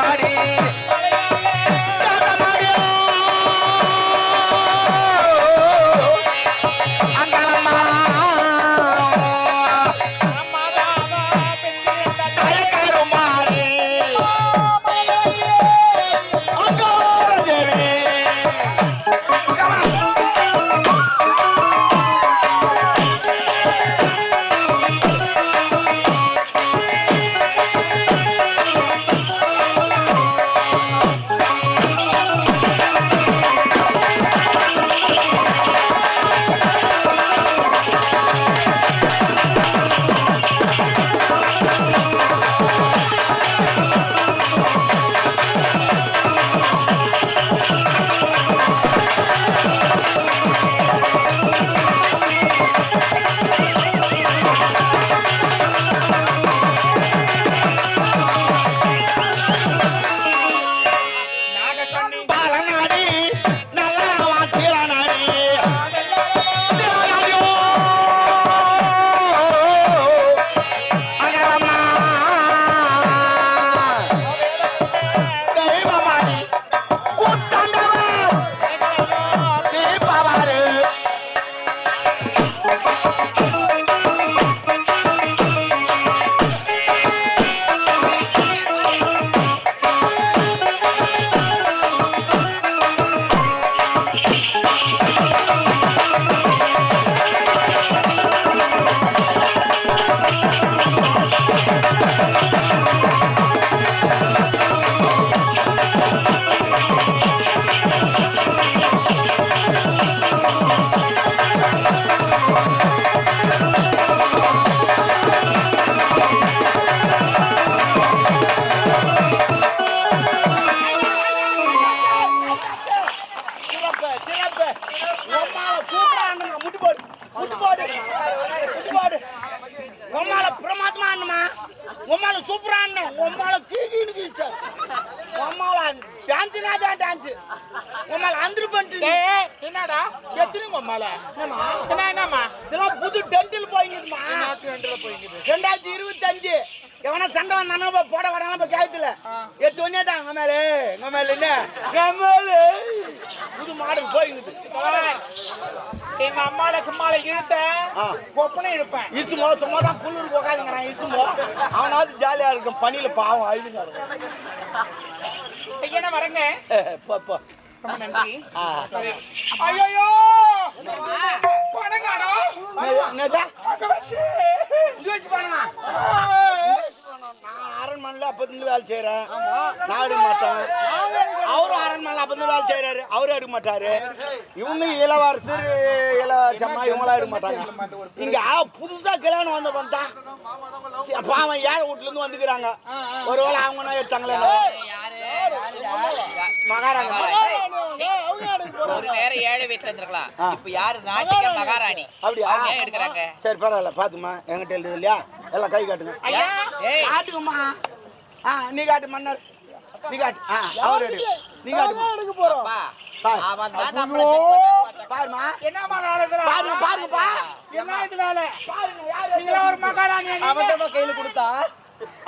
ಮಾಡಿ என்ன என்னம்மா? இதெல்லாம் புது போயிங்குதுமா ரெண்டாயிரத்தி இருபத்தஞ்சு. எவனா சண்டை வந்தானோ போட வரானோ போய் கேத்துல தான் மேல. மேல என்ன? மேல. புது மாடல் போயிங்குது. எங்க அம்மால கும்மால இழுத்த ஆ. ஒப்பனை இழுப்பேன். இசுமோ சும்மா தான் புல்லூருக்கு உட்காந்துங்கிறான் இசுமோ. அவனாவது ஜாலியா இருக்கும் பனியில பாவம் அழுதுங்க என்ன வரங்க போ போ. ரொம்ப நன்றி. ஐயோ என்னது- இங்க வச்சு அரண்மனையில் வேலை செய்கிறேன். நான் எடுக்க மாட்டேன். அவரும் அரண்மனையில் அப்போதுலேருந்து வேலை செய்கிறாரு. அவரும் எடுக்க மாட்டாரு. இவங்க இளவரசர் இளவரசம்மா இவங்களாம் எடுக்க மாட்டாங்க. இங்கே புதுசாக கல்யாணம் வந்த வந்தான் பாவம் ஏழை வீட்டுலேருந்து வந்துக்கிறாங்க. ஒருவேளை அவங்கன்னா எடுத்தாங்களே மகாராணி. ஒரு நேரம் ஏழை வீட்டுல இருந்திருக்கலாம். ஆ. இப்ப யாரு? நாட்டிக்க மகாராணி. அப்படியா? எடுக்கிறாங்க? சரி பரவாயில்ல பார்த்துமா என்கிட்ட எழுது இல்லையா? எல்லாம் கை காட்டுங்க. ஐயா ஏய். காட்டுங்கம்மா. ஆ நீ காட்டு மன்னர். நீ காட்டு. ஆ அவர் எடு நீ? பாரு. அவன் தான் நம்மள. பாருமா நாளைக்கு பாருங்க பாருங்கப்பா. என்ன இது வேலை? பாருங்க யாரு ஒரு மகாராணி அவன் கையில கொடுத்தா?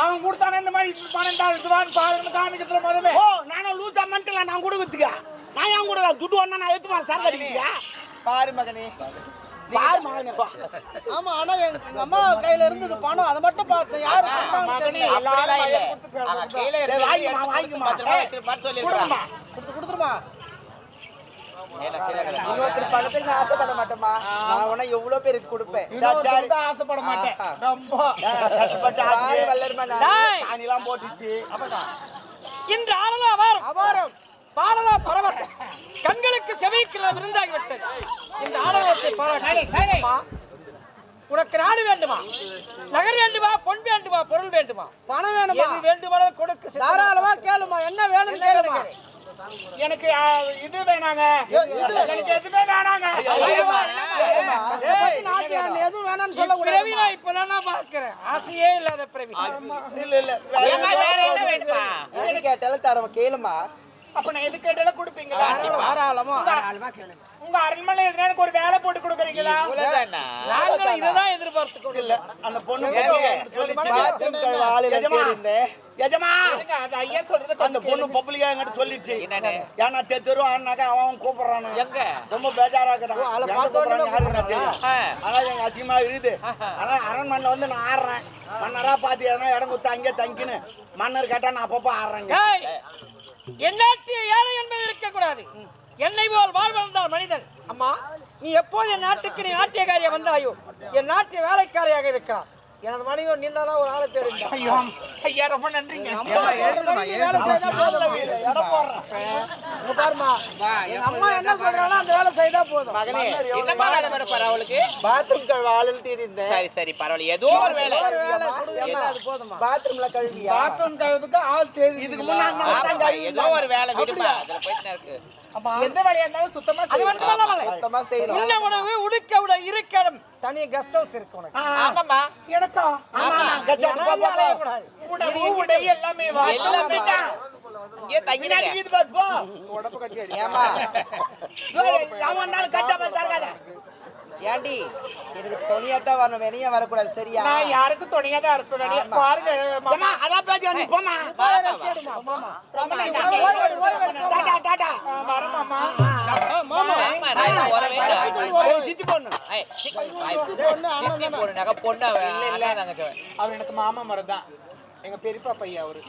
அவன் கொடுத்தானே இந்த மாதிரி பணம் தான் இதுவான்னு பாருங்க காமிக்கிறதுல முதல்ல. ஓ நானும் லூசா மண்டல நான் கொடுக்கறதுக்கு. நான் ஏன் கொடுக்க துட்டு ஒண்ணா நான் எடுத்து சரக்கு அடிக்கிறியா பாரு மகனே. பாரு மகனே பா. ஆமா ஆனா எங்க அம்மா கையில இருந்தது பணம். அதை மட்டும் பார்த்தேன். யாரு மகனே எல்லாரும் கையில சரி, வச்சிருப்பான்னு சொல்லியிருக்கான். கொடுத்து கொடுத்துருமா? இன்னொருத்தர் பணத்துக்கு நான் ஆசைப்பட மாட்டேமா நான் உன எவ்வளவு பேருக்கு கொடுப்பேன். ஆசைப்பட மாட்டேன். ரொம்ப. கஷ்டப்பட்டு வல்லருமா நான் சாணிலாம் போட்டுச்சு. இன்று ஆடலா அபாரம். அபாரம். பாடலா பரவசம். கண்களுக்கு செவிக்கிற விருந்தாகிவிட்டது. இந்த ஆடலத்தை பாராட்டி. உனக்கு நாடு வேண்டுமா? நகர் வேண்டுமா? பொன் வேண்டுமா? பொருள் வேண்டுமா? பணம் வேணுமா? எது வேண்டுமானாலும் கொடுக்க. தாராளமா கேளுமா. என்ன வேணும்னு கேளுமா. எனக்கு இது வேணாங்க. எனக்கு எதுவுமே வேணாங்க. எதுவும் வேணாம்னு சொல்ல பிறவி நான் இப்பதான் நான் பார்க்கிறேன். ஆசையே இல்லாத பிறவி இல்ல இல்ல ஏம்மா, வேற என்ன வேணுமா? எது கேட்டாலும் தரவன் கேளுமா. அப்ப நான் எது கேட்டாலும் கொடுப்பீங்களா? தாராளமா. உங்க அரண்மனை எதுனா எனக்கு ஒரு வேலை போட்டு கொடுக்குறீங்களா? நாங்களும் இதுதான் எதிர்பார்த்து கொண்டு இல்ல அந்த பொண்ணு சொல்லிச்சு எஜமா அது ஐயா சொல்றது அந்த பொண்ணு பப்ளிக்கா என்கிட்ட சொல்லிச்சு? ஏன்னா தெ- தெரு ஆனாக்கா அவன் அவன் கூப்பிடுறானா. எங்க? ரொம்ப பேஜாரா ஆ. ஆனா எங்க அசிங்கமா இருக்குது. ஆனா அரண்மனையில வந்து நான் ஆடுறேன் மன்னரா பாத்து எதனா இடம் கொடுத்து அங்கே தங்கின்னு. மன்னர் கேட்டா நான் அப்பப்போ ஆடுறேங்க ஏய், எந்நாட்டிய ஏழை என்பது இருக்கக்கூடாது. என்னை போல் வாழ்வந்தால் மனிதன். அம்மா நீ எப்போது என் நாட்டுக்கு நீ நாட்டியக்காரியா வந்தாயோ என் நாட்டிய வேலைக்காரியாக இருக்கிறான் எனது மனைவி நின்றதான் ஒரு ஆளை தேடிந்தான் ஐயோ ஐயா ரொம்ப நன்றிங்க. வேலை செய்தா போதும்? இடம் போடுறேன் இங்க பாருமா எங்க அம்மா என்ன சொல்றாங்களோ அந்த வேலை செய்தா போதும். மகனே என்னம்மா வேலை பாரு அவளுக்கு? பாத்ரூம் கழுவ ஆளுன்னு தெரிந்தேன் சரி சரி பரவாயில்ல. ஏதோ ஒரு வேலை. ஒரு வேலை. அது போதுமா பாத்ரூம்ல கழுவியா? பாத்ரூம் கழுவுறதுக்கு ஆள் தேடி இதுக்கு முன்னாடி கழுவி ஏதோ ஒரு வேலை விடுமா? அதுல போயிட்டு இருக்கு. எந்த வேலையா இருந்தாலும் சுத்தமா அது. மட்டும் சுத்தமா செய்யணும். உண்ண உணவு உடுக்க உட இருக்கிடம் தனி கெஸ்ட் ஹவுஸ் இருக்கு உனக்கு. ஆமாம்மா. எனக்கா? ஆமா. ஆமா. அலையக்கூடாது. உணவு உடை எல்லாமே வா. எல்லாமே தான் இங்கே தங்கினீங்க பின்னாடி இது பாரு, போ. ஏமா வேற அவன் வந்தாலும் கச்சா பால் தரக்காத. ஏண்டி? எனக்கு துணியாத்தான் வரணும். வெளியே வரக்கூடாது. சரியா? நான் யாருக்கும் துணையா தான் வெளிய. பாருங்க மாமா. அதான் வந்து. டாடா, டாடா. வரேன். மாமா. சித்தி பொண்ணு. சித்தி பொண்ணு எனக்கு மாமா மரம் தான் எங்க பெரியப்பா பையன் அவரு.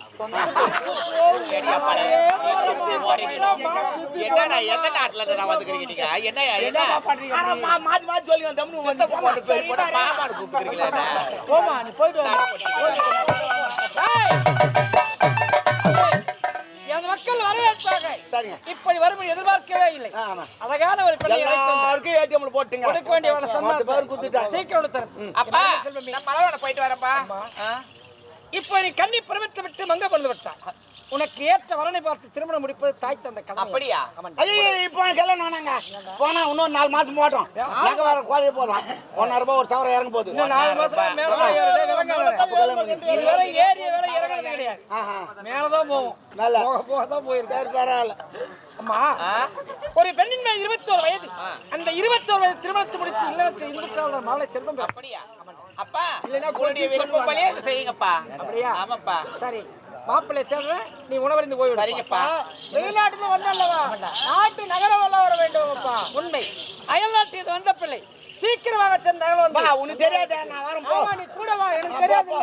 போமா நீ போயிட்டு மக்கள் வரவேற்பாங்க. இப்படி வரும் எதிர்பார்க்கவே இல்லை. அழகான ஒரு வந்தார். எல்லாருக்கும் ஏடிஎம்ல போட்டுங்க. கொடுக்க வேண்டிய. சீக்கிரம். அப்பா போயிட்டு வரேன்ப்பா. ஆ? இப்போ நீ கண்ணி பருவத்தை விட்டு மங்க பண்ணு விட்டான் உனக்கு ஏற்ற வரனை பார்த்து திருமணம் முடிப்பது தாய் தந்த கடமை. அப்படியா? ஐயோ இப்போ கல்யாணம் வேணாங்க. போனா இன்னும் நாலு மாசம் போட்டோம் எங்க வர கோழி போதும் ஒன்னாயிரம் ரூபாய் ஒரு சவரம் இறங்க போகுது. இன்னும் நாலு மாசம் மேல தான் ஏறுது, இறங்காது. இதுவரை ஏறிய வேலை இறங்குறது கிடையாது. ஆஹா. மேலதான் போவோம். நல்ல. போக போக தான் போயிருக்கு சரி பரவாயில்ல. அம்மா ஒரு பெண்ணின் மேல் இருபத்தோரு வயது. அந்த இருபத்தோரு வயது திருமணத்தை முடித்து இல்லத்தில் இருபத்தி மாலை செல்வம். அப்படியா? அப்பா இல்லைன்னா உங்களுடைய விருப்பம் போலே இதை செய்யுங்கப்பா. அப்படியா? ஆமாப்பா. சரி. மாப்பிள்ளை தேடுற நீ உணவறிந்து போய்விடு சரிங்கப்பா. வெளிநாட்டுல வந்தல்லவா? நாட்டு நகர வல்ல வர வேண்டும் அப்பா உண்மை. அயல்நாட்டில் வந்த பிள்ளை. சீக்கிரமாக சென்ற அயல் பா வந்து உனக்கு தெரியாதே நான் வரேன் போ. நீ கூட வா எனக்கு தெரியாது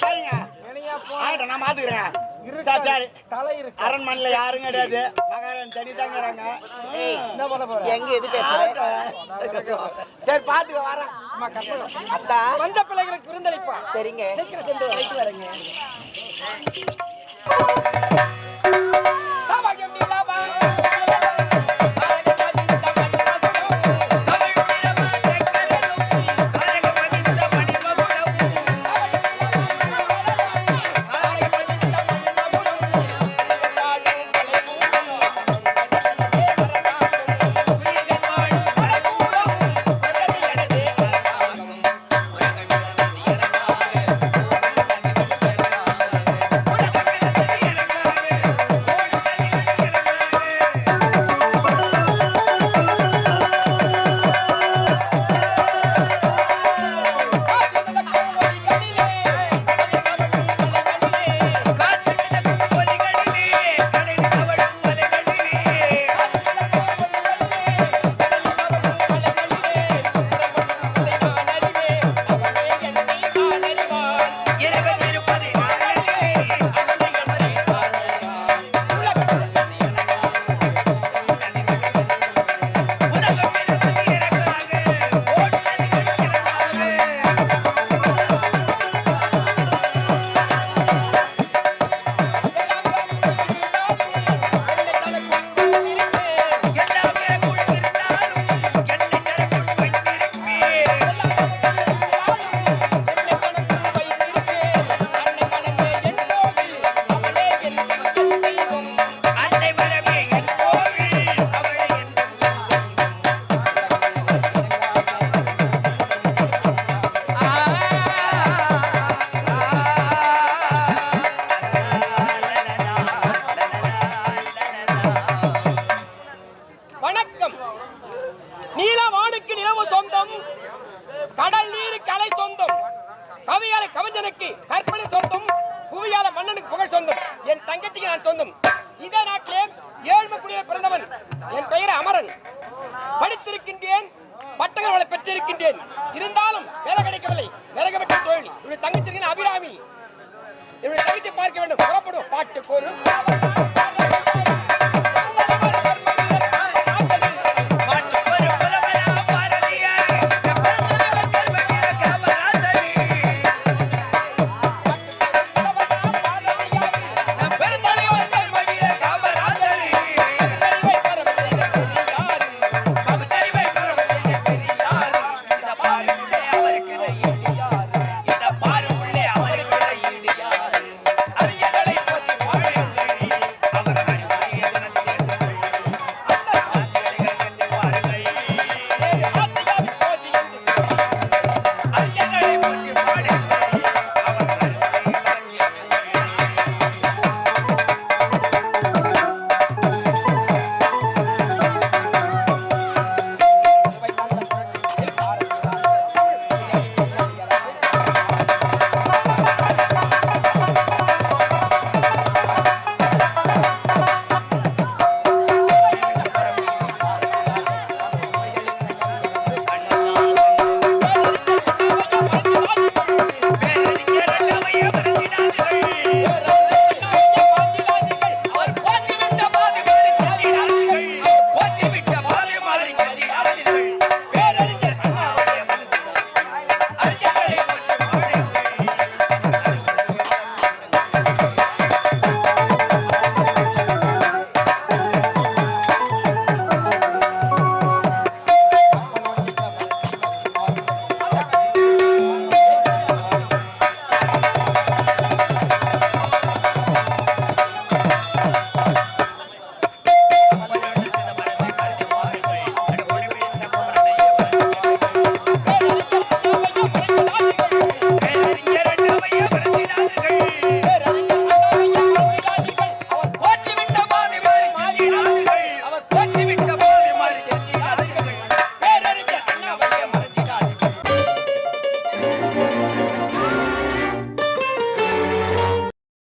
சரிங்க. நான் மாத்துக்கிறேன். சரி சரி. தலை இருக்கு? அரண்மனையில யாரும் கிடையாது. மகாராணி தனி தாங்கிறாங்க என்ன பண்ண போற? எங்க எது பேசுற? சரி பாத்துக்க வரேன். அத்தா. வந்த பிள்ளைகளுக்கு விருந்தளிப்பா? சரிங்க. சீக்கிரம் சென்று வா. போயிட்டு வரேங்க. வணக்கம் படித்திருக்கின்றேன் பட்டங்களை பெற்றிருக்கின்றேன். இருந்தாலும் வேலை கிடைக்கவில்லை. விறகுபட்ட தொழில். இவருடைய தங்கச்சிக்கு அபிராமி. இவருடைய தங்கச்சி பார்க்க வேண்டும். புறப்படும். பாட்டு கோரும்